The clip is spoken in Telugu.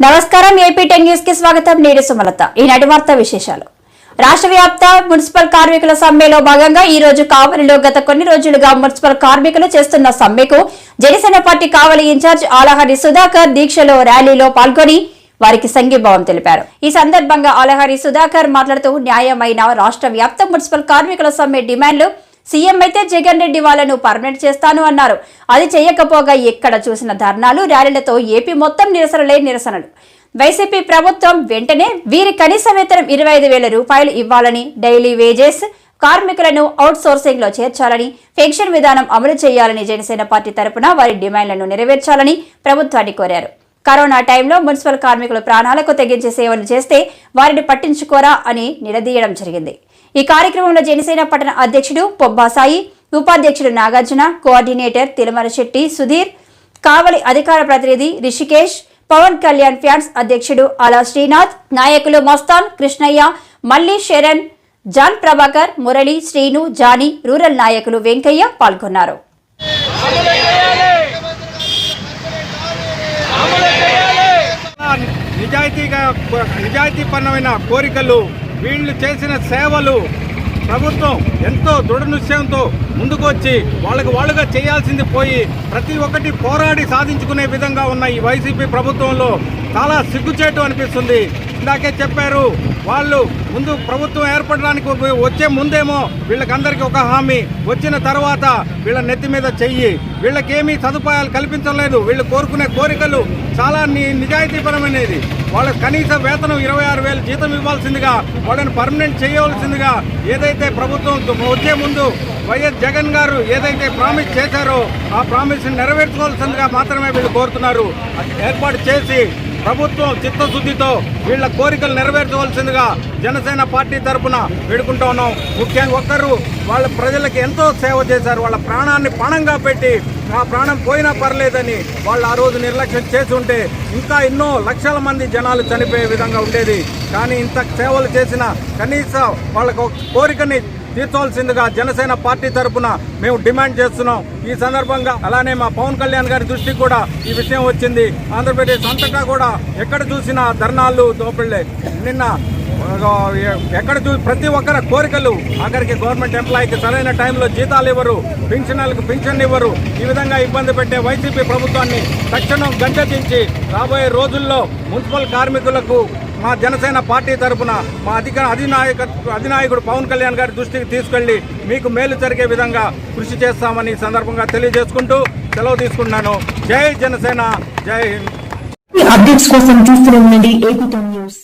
నమస్కారం ఏపీ టెన్ న్యూస్కి స్వాగతం. నేడు సుమలత. ఈనాటి వార్త విశేషాలు. రాష్ట్ర వ్యాప్త మున్సిపల్ కార్మికుల సమ్మెలో భాగంగా ఈ రోజు కావలిలో గత కొన్ని రోజులుగా మున్సిపల్ కార్మికులు చేస్తున్న సమ్మెకు జనసేన పార్టీ కావలి ఇన్ఛార్జ్ ఆలహరి సుధాకర్ దీక్షలో ర్యాలీలో పాల్గొని వారికి సంఘీభావం తెలిపారు. ఈ సందర్భంగా ఆలహరి సుధాకర్ మాట్లాడుతూ న్యాయమైన రాష్ట్ర వ్యాప్త మున్సిపల్ కార్మికుల సమ్మె డిమాండ్లు సీఎం అయితే జగన్ రెడ్డి వాళ్ళను పర్మనెంట్ చేస్తాను అన్నారు. అది చేయకపోగా ఎక్కడ చూసిన ధర్నాలు ర్యాలీలతో ఏపీ మొత్తం నిరసనలే నిరసనలు. వైసీపీ ప్రభుత్వం వెంటనే వీరి కనీస వేతనం ఇరవై ఐదు వేల రూపాయలు ఇవ్వాలని డైలీ వేజెస్ కార్మికులను అవుట్ సోర్సింగ్లో చేర్చాలని పెన్షన్ విధానం అమలు చేయాలని జనసేన పార్టీ తరపున వారి డిమాండ్లను నెరవేర్చాలని ప్రభుత్వాన్ని కోరారు. కరోనా టైంలో మున్సిపల్ కార్మికులు ప్రాణాలకు తెగించే సేవలు చేస్తే వారిని పట్టించుకోరా అని నిలదీయడం జరిగింది. ఈ కార్యక్రమంలో జనసేన పట్టణ అధ్యక్షుడు పొబ్బాసాయి ఉపాధ్యక్షుడు నాగార్జున కోఆర్డినేటర్ తిరుమల శెట్టి సుధీర్ కావలి అధికార ప్రతినిధి రిషికేష్ పవన్ కళ్యాణ్ ఫ్యాన్స్ అధ్యక్షుడు అలా శ్రీనాథ్ నాయకులు Mastan Krishnaiah Malli Sharan John Prabhakar Murali Srinu Johnny rural నాయకులు వెంకయ్య పాల్గొన్నారు. నిజాయితీగా నిజాయితీపరమైన కోరికలు వీళ్ళు చేసిన సేవలు ప్రభుత్వం ఎంతో దృఢ నిశ్చయంతో ముందుకు వచ్చి వాళ్ళకి వాళ్ళుగా చేయాల్సింది పోయి ప్రతి ఒక్కటి పోరాడి సాధించుకునే విధంగా ఉన్న ఈ వైసీపీ ప్రభుత్వంలో చాలా సిగ్గుచేటు అనిపిస్తుంది. ఇందాకే చెప్పారు వాళ్ళు ముందు ప్రభుత్వం ఏర్పడడానికి వచ్చే ముందేమో వీళ్ళకందరికీ ఒక హామీ. వచ్చిన తర్వాత వీళ్ళ నెత్తి మీద చెయ్యి. వీళ్ళకేమీ సదుపాయాలు కల్పించలేదు. వీళ్ళు కోరుకునే కోరికలు చాలా ని- నిజాయితీపరమైనది. వాళ్ళ కనీస వేతనం ఇరవై ఆరు వేలు జీతం ఇవ్వాల్సిందిగా వాళ్ళని పర్మనెంట్ చేయవలసిందిగా ఏదైతే ప్రభుత్వం వచ్చే ముందు వైఎస్ జగన్ గారు ఏదైతే ప్రామిస్ చేశారో ఆ ప్రామిస్ నెరవేర్చుకోవాల్సిందిగా మాత్రమే వీళ్ళు కోరుతున్నారు. ఏర్పాటు చేసి ప్రభుత్వం చిత్తశుద్ధితో వీళ్ళ కోరికలు నెరవేర్చవలసిందిగా జనసేన పార్టీ తరపున వేడుకుంటా ఉన్నాం. ముఖ్యంగా ఒక్కరు వాళ్ళ ప్రజలకు ఎంతో సేవ చేశారు. వాళ్ళ ప్రాణాన్ని పణంగా పెట్టి ఆ ప్రాణం పోయినా పర్లేదని వాళ్ళు ఆ రోజు నిర్లక్ష్యం చేసి ఉంటే ఇంకా ఎన్నో లక్షల మంది జనాలు చనిపోయే విధంగా ఉండేది. కానీ ఇంత సేవలు చేసిన కనీసం వాళ్ళకు కోరికని తీర్చవలసిందిగా జనసేన పార్టీ తరఫున మేము డిమాండ్ చేస్తున్నాం. ఈ సందర్భంగా అలానే మా పవన్ కళ్యాణ్ గారి దృష్టికి కూడా ఈ విషయం వచ్చింది. ఆంధ్రప్రదేశ్ అంతటా కూడా ఎక్కడ చూసినా ధర్నాలు దోపిళ్ళే నిన్న ఎక్కడ చూ ప్రతి ఒక్కరి కోరికలు అక్కడికి గవర్నమెంట్ ఎంప్లాయీకి సరైన టైంలో జీతాలు ఇవ్వరు పింఛన్లకు పింఛన్ ఇవ్వరు. ఈ విధంగా ఇబ్బంది పెట్టే వైసీపీ ప్రభుత్వాన్ని తక్షణం గంటెత్తించి రాబోయే రోజుల్లో మున్సిపల్ కార్మికులకు మా జనసేన పార్టీ తరపున మా అధిక అధినాయక అధినాయకుడు పవన్ కళ్యాణ్ గారి దృష్టికి తీసుకెళ్ళి మీకు మేలు జరిగే విధంగా కృషి చేస్తామని సందర్భంగా తెలియజేసుకుంటూ సెలవు తీసుకుంటున్నాను. జై జనసేన జై హింద్. అప్డేట్స్ కోసం చూస్తూనే ఉండండి. AP news.